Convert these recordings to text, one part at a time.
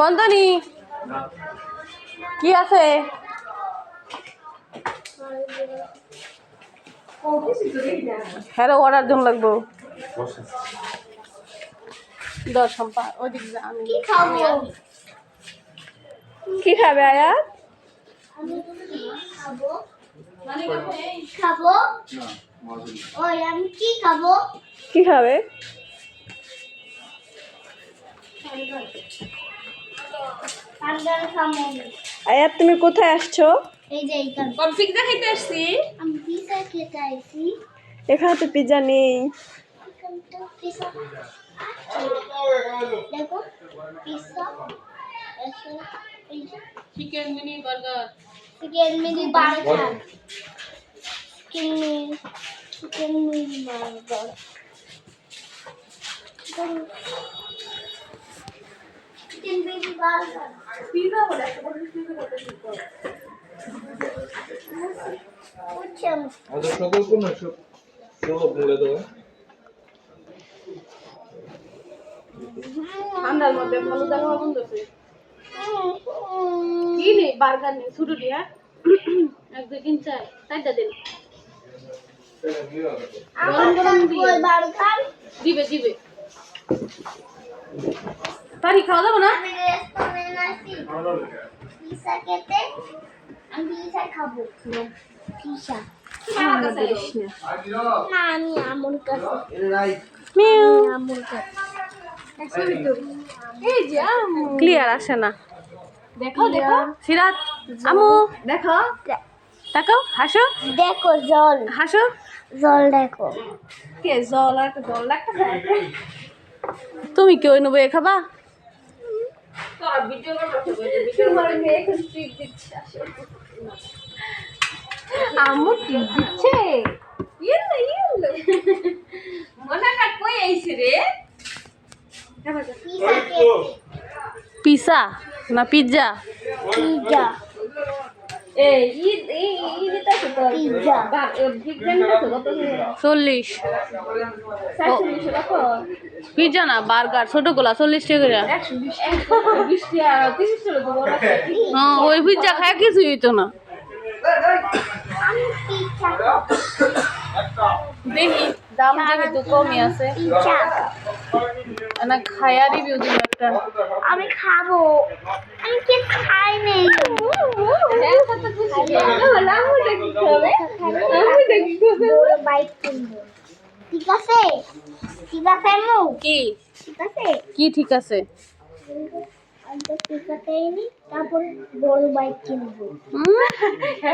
বন্ধনী। কি আছে? হ্যাঁ অর্ডার জন্য লাগবো। দশ সম্পা ওদিক আমি কি খাব? কি খাবে আয়াত খাব? খাব ওই আমি কি খাব কি খাবে পান্ডার খাব আয়াত তুমি কোথায় আসছো? এই যে পিৎজা আসছি? খেতে আইছি এখানে তো পিৎজা নেই। Chicken mini burger chicken mini burger chicken mini chicken mini burger chicken burger pizza বলে বুঝছেন আমাদের সকল কোন সব সব বলে দেবো। ঠান্ডার মধ্যে ভালো দেখা বন্ধ আছে কি নেই বার্গার নেই শুরু দিয়া এক দুই তিন চার চারটা দিন। আমার ওই দিবে দিবে। তারি খাওয়া যাব না? আমি রেস্টুরেন্টে আসি পিজা খেতে আমি পিজা খাব। পিজা না আমি আমুল কাছে মিউ। আমুল কাছে ক্লিয়ার আসে না। দেখো দেখো। সিরাত আমু। দেখো। তাকাও হাসো। দেখো জল। হাসো। জল দেখো। কে জল আর জল? লাগতে তুমি কি ওই নেবে খাবা? আম্মু টিপ দিচ্ছে? Yellow yellow. মনে না কই আইছে রে? পিজা পিসা না পিজ্জা? পিজা পিজা চল্লিশ। পিৎজা না বার্গার ছোটগুলা চল্লিশ টাকা হ্যাঁ ওই পিৎজা খায় কিছুই হইতো না। খাব দেখি দাম দেখি তো কমই আছে। পিজা না খায়া রিভিউ দিব একটা। আমি খাব। আমি কি খাই নেই। ঠিক আছে? ঠিক আছে? কি ঠিক আছে? কি ঠিক আছে তো তারপর বড় বাইক কিনবো।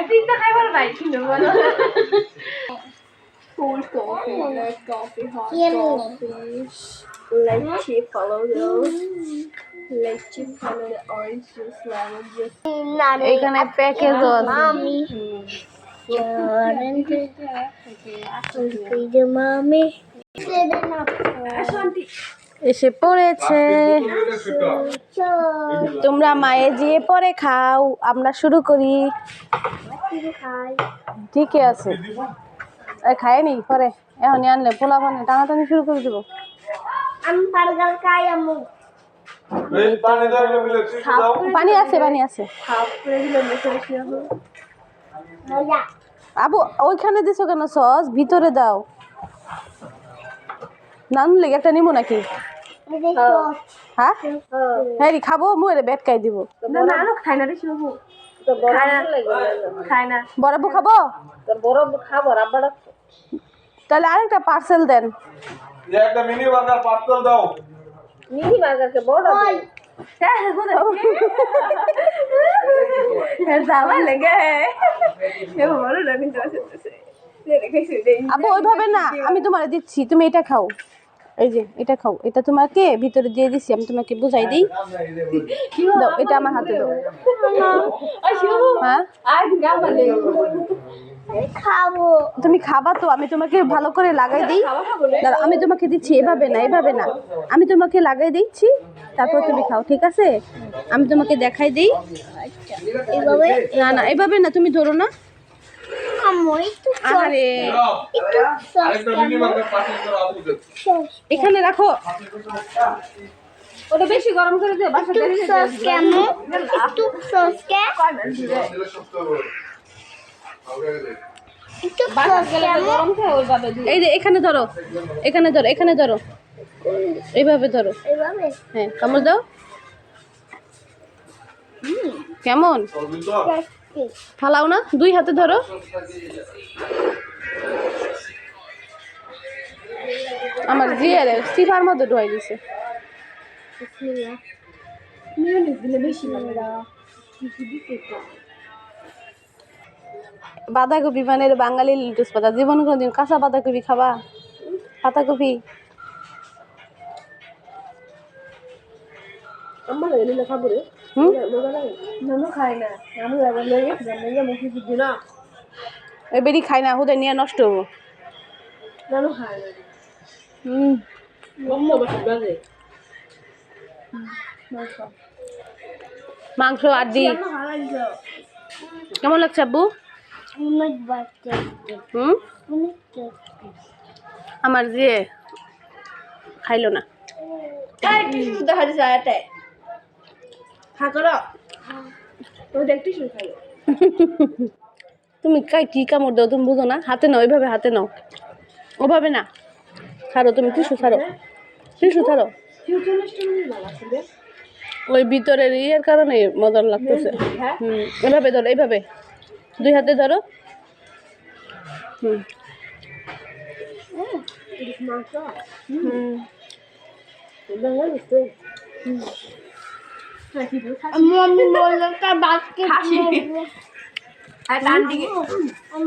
পিৎজা খাইবার ভাই কিনো বলো। Cold coffee, black coffee, hot Yummy. coffee. Let's follow those. এখানে প্যাকেজও আছে। মামি। মামি সেভেন এসে পড়েছে। তোমরা মায়ে যেয়ে পরে খাও আমরা শুরু করি। ঠিকই আছে। খায়নি? পরে। এখনই আনলে পোলা পানি টানাটানি শুরু করে দেবো। আমি বার্গার খাই আম্মু পানি আছে পানি আছে। আবু ওইখানে দিছো কেন সস? ভিতরে দাও। নানু লেগে একটা নিবো নাকি? এই যে সস। হ্যাঁ? হ্যাঁ। খাব মুয়ে বেট খাই দিব। না না খাই না রে শুনব খায় না। খায় না। বরাবু খাব? তোর বড় খাব তাহলে আরেকটা পার্সেল দেন। একটা মিনি বার্গার পার্সেল দাও। মিনি বার্গারকে বড় যাওয়া লেগে আবু ওইভাবে না আমি তোমার দিচ্ছি তুমি এটা খাও। এই যে এটা খাও। এটা তোমাকে ভিতরে দিয়ে দিচ্ছি আমি তোমাকে বুঝাই দিই। দাও এটা আমার হাতে দাও। হ্যাঁ খাব। তুমি খাবা তো আমি তোমাকে ভালো করে লাগাই দিই। আমি তোমাকে দিচ্ছি এভাবে না এভাবে না। আমি তোমাকে লাগাই দিচ্ছি তারপর তুমি খাও ঠিক আছে? আমি তোমাকে দেখাই দিই। এভাবে না না এভাবে না তুমি ধরো না। আরে। মিনি এখানে রাখো। ওটা বেশি গরম করে দিও বাসা একটু সস কেমন একটু সস কে এই যে এখানে ধরো এখানে ধরো এখানে ধরো। এইভাবে ধরো। হ্যাঁ কামড় দাও। কেমন? ফালাও না দুই হাতে ধরো। আমার জিয়ারে সিফার মধ্যে ঢুয়াই দিছে। বেশি বাঁধাকপি মানে বাঙালি লিটুস পাতা। জীবন কোনোদিন কাঁচা বাঁধাকপি খাবা? পাতাকপি? আমার লাগে নিলে খাব রে। হুম? মজা লাগে? নানু খায় না। নানু এবার লেগে জানে মুখে দিদি না। এবারই খাই না হুদে নিয়ে নষ্ট হব। মাংস আড্ডি কেমন লাগছে আব্বু? হুম? আমার যে খাইলো না। দেখা যাচ্ছে তুমি কাই কি কামড় দাও তুমি বুঝো না? হাতে নাও ওইভাবে হাতে নাও। ওভাবে না। ছাড়ো তুমি টিসু ছাড়ো। টিসু ছাড়ো। ওই ভিতরের ইয়ের কারণে মজার লাগতেছে। হ্যাঁ। হুম এভাবে ধরো এইভাবে। দুই হাতে ধরো। হুম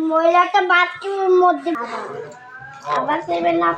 মহিলাটা বাথরুমের মধ্যে। আবার সেভেন আপ।